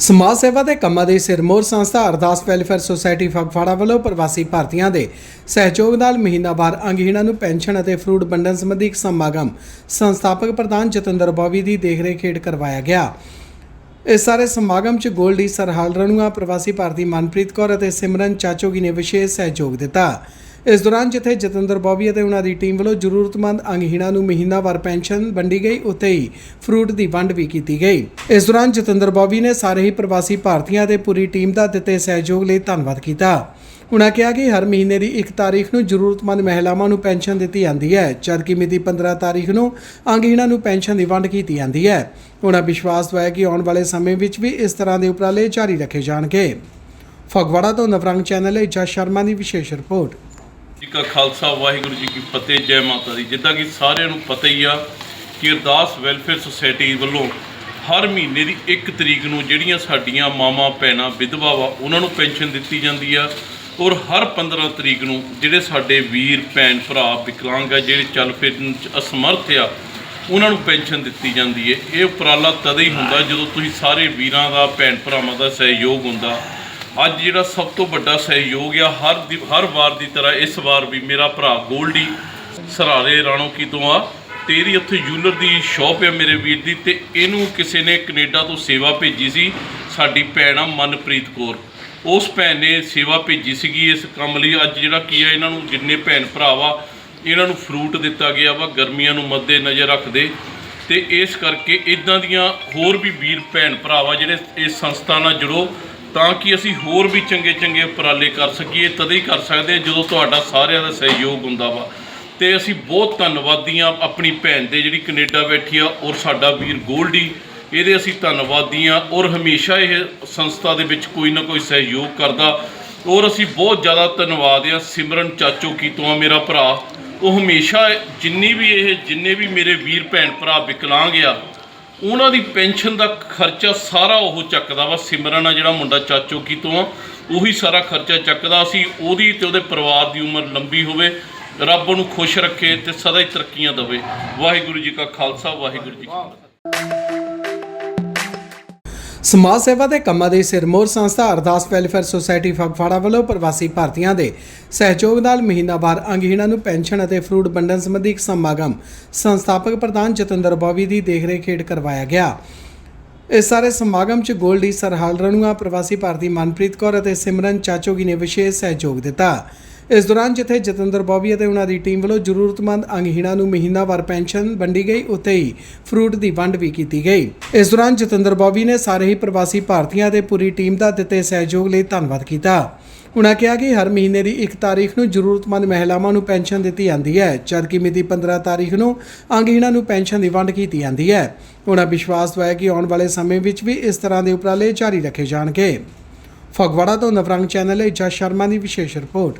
ਸਮਾਜ ਸੇਵਾ ਦੇ ਕੰਮਾਂ ਦੇ ਸਿਰਮੌਰ ਸੰਸਥਾ ਅਰਦਾਸ ਵੈਲਫੇਅਰ ਸੁਸਾਇਟੀ ਫਗਵਾੜਾ ਵੱਲੋਂ ਪ੍ਰਵਾਸੀ ਭਾਰਤੀਆਂ ਦੇ ਸਹਿਯੋਗ ਨਾਲ ਮਹੀਨਾਵਾਰ ਅੰਗਹੀਣਾਂ ਨੂੰ ਪੈਨਸ਼ਨ ਅਤੇ ਫਰੂਟ ਵੰਡਣ ਸੰਬੰਧੀ ਇੱਕ ਸਮਾਗਮ ਸੰਸਥਾਪਕ ਪ੍ਰਧਾਨ ਜਤਿੰਦਰ ਬੋਵੀ ਦੀ ਦੇਖਰੇਖ ਹੇਠ ਕਰਵਾਇਆ ਗਿਆ। ਇਸ ਸਾਰੇ ਸਮਾਗਮ 'ਚ ਗੋਲਡੀ ਸਰਹਾਲ ਰਣੂਆ, ਪ੍ਰਵਾਸੀ ਭਾਰਤੀ ਮਨਪ੍ਰੀਤ ਕੌਰ ਅਤੇ ਸਿਮਰਨ ਚਾਚੋਗੀ ਨੇ ਵਿਸ਼ੇਸ਼ ਸਹਿਯੋਗ ਦਿੱਤਾ। ਇਸ ਦੌਰਾਨ ਜਿੱਥੇ ਜਤਿੰਦਰ ਬੋਬੀ ਅਤੇ ਉਹਨਾਂ ਦੀ ਟੀਮ ਵੱਲੋਂ ਜ਼ਰੂਰਤਮੰਦ ਅੰਗਹੀਣਾਂ ਨੂੰ ਮਹੀਨਾਵਾਰ ਪੈਨਸ਼ਨ ਵੰਡੀ ਗਈ, ਉੱਥੇ ਹੀ ਫਰੂਟ ਦੀ ਵੰਡ ਵੀ ਕੀਤੀ ਗਈ। ਇਸ ਦੌਰਾਨ ਜਤਿੰਦਰ ਬੋਬੀ ਨੇ ਸਾਰੇ ਹੀ ਪ੍ਰਵਾਸੀ ਭਾਰਤੀਆਂ ਤੇ ਪੂਰੀ ਟੀਮ ਦਾ ਦਿੱਤੇ ਸਹਿਯੋਗ ਲਈ ਧੰਨਵਾਦ ਕੀਤਾ। ਉਨ੍ਹਾਂ ਕਿਹਾ ਕਿ ਹਰ ਮਹੀਨੇ ਦੀ 1 ਤਾਰੀਖ ਨੂੰ ਜ਼ਰੂਰਤਮੰਦ ਮਹਿਲਾਵਾਂ ਨੂੰ ਪੈਨਸ਼ਨ ਦਿੱਤੀ ਜਾਂਦੀ ਹੈ, ਜਦਕਿ ਮਿਤੀ 15 ਤਾਰੀਖ ਨੂੰ ਅੰਗਹੀਣਾਂ ਨੂੰ ਪੈਨਸ਼ਨ ਦੀ ਵੰਡ ਕੀਤੀ ਜਾਂਦੀ ਹੈ। ਉਨ੍ਹਾਂ ਵਿਸ਼ਵਾਸ ਦਵਾਇਆ ਕਿ ਆਉਣ ਵਾਲੇ ਸਮੇਂ ਵਿੱਚ ਵੀ ਇਸ ਤਰ੍ਹਾਂ ਦੇ ਉਪਰਾਲੇ ਜਾਰੀ ਰੱਖੇ ਜਾਣਗੇ। ਫਗਵਾੜਾ ਤੋਂ ਨਵਰੰਗ ਚੈਨਲ ਲਈ ਜਸ ਸ਼ਰਮਾ ਦੀ ਵਿਸ਼ੇਸ਼ ਰਿਪੋਰਟ। ਜੀ ਕਾ ਖਾਲਸਾ, ਵਾਹਿਗੁਰੂ ਜੀ ਕੀ ਫਤਿਹ, ਜੈ ਮਾਤਾ ਦੀ। ਜਿੱਦਾਂ ਕਿ ਸਾਰਿਆਂ ਨੂੰ ਪਤਾ ਹੀ ਆ ਕਿ ਅਰਦਾਸ ਵੈਲਫੇਅਰ ਸੁਸਾਇਟੀ ਵੱਲੋਂ ਹਰ ਮਹੀਨੇ ਦੀ 1 ਤਰੀਕ ਨੂੰ ਜਿਹੜੀਆਂ ਸਾਡੀਆਂ ਮਾਵਾਂ, ਭੈਣਾਂ, ਵਿਧਵਾ ਵਾ, ਉਹਨਾਂ ਨੂੰ ਪੈਨਸ਼ਨ ਦਿੱਤੀ ਜਾਂਦੀ ਆ ਔਰ ਹਰ 15 ਤਰੀਕ ਨੂੰ ਜਿਹੜੇ ਸਾਡੇ ਵੀਰ, ਭੈਣ, ਭਰਾ ਵਿਕਲਾਂਗ ਆ, ਜਿਹੜੇ ਚੱਲ ਫਿਰਨ ਚ ਅਸਮਰਥ ਆ, ਉਹਨਾਂ ਨੂੰ ਪੈਨਸ਼ਨ ਦਿੱਤੀ ਜਾਂਦੀ ਹੈ ਇਹ ਉਪਰਾਲਾ ਤਦ ਹੀ ਹੁੰਦਾ ਜਦੋਂ ਤੁਸੀਂ ਸਾਰੇ ਵੀਰਾਂ ਦਾ ਭੈਣ ਭਰਾਵਾਂ ਦਾ ਸਹਿਯੋਗ ਹੁੰਦਾ ਅੱਜ ਜਿਹੜਾ ਸਭ ਤੋਂ ਵੱਡਾ ਸਹਿਯੋਗ ਆ, ਹਰ ਦੀ- ਹਰ ਵਾਰ ਦੀ ਤਰ੍ਹਾਂ ਇਸ ਵਾਰ ਵੀ ਮੇਰਾ ਭਰਾ ਗੋਲਡੀ ਸਰਾਰੇ ਰਾਣੋਕੀ ਤੋਂ ਆ ਤੇ ਇਹਦੀ ਉੱਥੇ ਜੂਲਰ ਦੀ ਸ਼ਾਪ ਆ ਮੇਰੇ ਵੀਰ ਦੀ ਤੇ ਇਹਨੂੰ ਕਿਸੇ ਨੇ ਕੈਨੇਡਾ ਤੋਂ ਸੇਵਾ ਭੇਜੀ ਸੀ, ਸਾਡੀ ਭੈਣ ਆ ਮਨਪ੍ਰੀਤ ਕੌਰ। ਉਸ ਭੈਣ ਨੇ ਸੇਵਾ ਭੇਜੀ ਸੀਗੀ ਇਸ ਕੰਮ ਲਈ, ਅੱਜ ਜਿਹੜਾ ਕੀ ਆ, ਇਹਨਾਂ ਨੂੰ ਜਿੰਨੇ ਭੈਣ ਭਰਾ ਵਾ ਇਹਨਾਂ ਨੂੰ ਫਰੂਟ ਦਿੱਤਾ ਗਿਆ ਵਾ, ਗਰਮੀਆਂ ਨੂੰ ਮੱਦੇ ਨਜ਼ਰ ਰੱਖਦੇ। ਤੇ ਇਸ ਕਰਕੇ ਇਦਾਂ ਦੀਆਂ ਹੋਰ ਵੀ ਵੀਰ ਭੈਣ ਭਰਾਵਾ ਜਿਹੜੇ ਇਸ ਸੰਸਥਾ ਨਾਲ ਜੁੜੋ ਤਾਂ ਕਿ ਅਸੀਂ ਹੋਰ ਵੀ ਚੰਗੇ ਚੰਗੇ ਉਪਰਾਲੇ ਕਰ ਸਕੀਏ, ਤਦ ਹੀ ਕਰ ਸਕਦੇ ਹਾਂ ਜਦੋਂ ਤੁਹਾਡਾ ਸਾਰਿਆਂ ਦਾ ਸਹਿਯੋਗ ਹੁੰਦਾ ਵਾ। ਤੇ ਅਸੀਂ ਬਹੁਤ ਧੰਨਵਾਦੀ ਹਾਂ ਆਪਣੀ ਭੈਣ ਦੇ ਜਿਹੜੀ ਕੈਨੇਡਾ ਬੈਠੀ ਆ ਔਰ ਸਾਡਾ ਵੀਰ ਗੋਲਡੀ, ਇਹਦੇ ਅਸੀਂ ਧੰਨਵਾਦੀ ਹਾਂ ਔਰ ਹਮੇਸ਼ਾ ਇਹ ਸੰਸਥਾ ਦੇ ਵਿੱਚ ਕੋਈ ਨਾ ਕੋਈ ਸਹਿਯੋਗ ਕਰਦਾ। ਔਰ ਅਸੀਂ ਬਹੁਤ ਜ਼ਿਆਦਾ ਧੰਨਵਾਦ ਆ ਸਿਮਰਨ ਚਾਚੋ ਕੀ ਤੋਂ ਆ ਮੇਰਾ ਭਰਾ। ਉਹ ਹਮੇਸ਼ਾ ਜਿੰਨੀ ਵੀ ਇਹ ਜਿੰਨੇ ਵੀ ਮੇਰੇ ਵੀਰ ਭੈਣ ਭਰਾ ਵਿਕਲਾਂਗ ਆ ਉਹਨਾਂ ਦੀ ਪੈਨਸ਼ਨ ਦਾ ਖਰਚਾ ਸਾਰਾ ਉਹ ਚੱਕਦਾ ਵਾ, ਸਿਮਰਨ ਆ ਜਿਹੜਾ ਮੁੰਡਾ ਚਾਚੋ ਕੀ ਤੋਂ ਆ, ਉਹੀ ਸਾਰਾ ਖਰਚਾ ਚੱਕਦਾ ਸੀ, ਉਹਦੀ ਤੇ ਉਹਦੇ ਪਰਿਵਾਰ ਦੀ ਉਮਰ ਲੰਬੀ ਹੋਵੇ, ਰੱਬ ਨੂੰ ਖੁਸ਼ ਰੱਖੇ ਤੇ ਸਦਾ ਹੀ ਤਰੱਕੀਆਂ ਦੇਵੇ। ਵਾਹਿਗੁਰੂ ਜੀ ਕਾ ਖਾਲਸਾ, ਵਾਹਿਗੁਰੂ ਜੀ ਕੀ ਫਤਿਹ। ਸਮਾਜ ਸੇਵਾ ਦੇ ਕੰਮਾਂ ਦੇ ਸਿਰਮੌਰ ਸੰਸਥਾ ਅਰਦਾਸ ਵੈਲਫੇਅਰ ਸੁਸਾਇਟੀ ਫਗਵਾੜਾ ਵੱਲੋਂ ਪ੍ਰਵਾਸੀ ਭਾਰਤੀਆਂ ਦੇ ਸਹਿਯੋਗ ਨਾਲ ਮਹੀਨਾਵਾਰ ਅੰਗਹੀਣਾਂ ਨੂੰ ਪੈਨਸ਼ਨ ਅਤੇ ਫਰੂਟ ਵੰਡਣ ਸੰਬੰਧੀ ਇੱਕ ਸਮਾਗਮ ਸੰਸਥਾਪਕ ਪ੍ਰਧਾਨ ਜਤਿੰਦਰ ਬੋਵੀ ਦੀ ਦੇਖਰੇਖ ਹੇਠ ਕਰਵਾਇਆ ਗਿਆ। ਇਸ ਸਾਰੇ ਸਮਾਗਮ 'ਚ ਗੋਲਡੀ ਸਰਹਾਲ ਰਣੂਆ, ਪ੍ਰਵਾਸੀ ਭਾਰਤੀ ਮਨਪ੍ਰੀਤ ਕੌਰ ਅਤੇ ਸਿਮਰਨ ਚਾਚੋਗੀ ਨੇ ਵਿਸ਼ੇਸ਼ ਸਹਿਯੋਗ ਦਿੱਤਾ। ਇਸ ਦੌਰਾਨ ਜਿੱਥੇ ਜਤਿੰਦਰ ਬੋਬੀ ਅਤੇ ਉਹਨਾਂ ਦੀ ਟੀਮ ਵੱਲੋਂ ਜ਼ਰੂਰਤਮੰਦ ਅੰਗਹੀਣਾਂ ਨੂੰ ਮਹੀਨਾਵਾਰ ਪੈਨਸ਼ਨ ਵੰਡੀ ਗਈ, ਉੱਥੇ ਹੀ ਫਰੂਟ ਦੀ ਵੰਡ ਵੀ ਕੀਤੀ ਗਈ। ਇਸ ਦੌਰਾਨ ਜਤਿੰਦਰ ਬੋਬੀ ਨੇ ਸਾਰੇ ਹੀ ਪ੍ਰਵਾਸੀ ਭਾਰਤੀਆਂ ਤੇ ਪੂਰੀ ਟੀਮ ਦਾ ਦਿੱਤੇ ਸਹਿਯੋਗ ਲਈ ਧੰਨਵਾਦ ਕੀਤਾ। ਉਨ੍ਹਾਂ ਕਿਹਾ ਕਿ ਹਰ ਮਹੀਨੇ ਦੀ 1 ਤਾਰੀਖ ਨੂੰ ਜ਼ਰੂਰਤਮੰਦ ਮਹਿਲਾਵਾਂ ਨੂੰ ਪੈਨਸ਼ਨ ਦਿੱਤੀ ਜਾਂਦੀ ਹੈ, ਜਦਕਿ ਮਿਤੀ 15 ਤਾਰੀਖ ਨੂੰ ਅੰਗਹੀਣਾਂ ਨੂੰ ਪੈਨਸ਼ਨ ਦੀ ਵੰਡ ਕੀਤੀ ਜਾਂਦੀ ਹੈ। ਉਨ੍ਹਾਂ ਵਿਸ਼ਵਾਸ ਦਵਾਇਆ ਕਿ ਆਉਣ ਵਾਲੇ ਸਮੇਂ ਵਿੱਚ ਵੀ ਇਸ ਤਰ੍ਹਾਂ ਦੇ ਉਪਰਾਲੇ ਜਾਰੀ ਰੱਖੇ ਜਾਣਗੇ। ਫਗਵਾੜਾ ਤੋਂ ਨਵਰੰਗ ਚੈਨਲ ਲਈ ਜਸ ਸ਼ਰਮਾ ਦੀ ਵਿਸ਼ੇਸ਼ ਰਿਪੋਰਟ।